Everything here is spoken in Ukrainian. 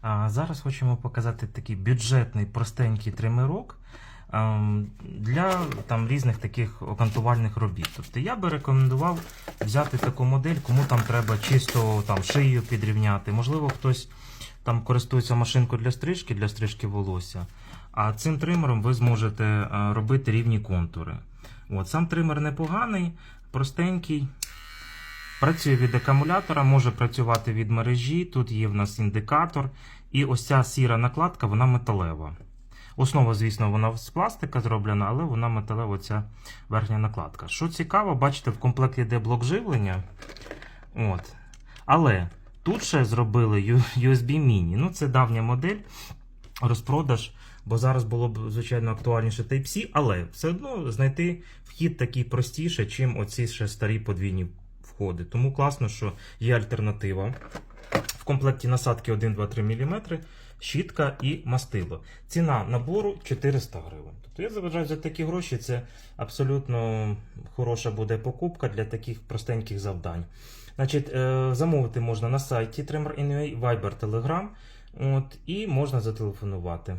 А зараз хочемо показати такий бюджетний простенький тримерок ем, для там різних таких окантувальних робіт. Тобто я би рекомендував взяти таку модель, кому там треба чисто там шию підрівняти. Можливо, хтось там користується машинкою для стрижки, для стрижки волосся. А цим тримером ви зможете е, робити рівні контури. От, сам тример непоганий, простенький. Працює від акумулятора, може працювати від мережі. Тут є в нас індикатор. І ось ця сіра накладка, вона металева. Основа, звісно, вона з пластика зроблена, але вона металева, ця верхня накладка. Що цікаво, бачите, в комплекті йде блок живлення. От. Але тут ще зробили USB Mini. Ну, це давня модель, розпродаж, бо зараз було б, звичайно, актуальніше Type-C, але все одно знайти вхід такий простіше, чим оці ще старі подвійні входи. Тому класно, що є альтернатива. В комплекті насадки 1, 2, 3 мм, щітка і мастило. Ціна набору 400 гривень. Тобто я заважаю за такі гроші, це абсолютно хороша буде покупка для таких простеньких завдань. Значить, е, замовити можна на сайті Trimmer.ua, Viber, Telegram, от, і можна зателефонувати.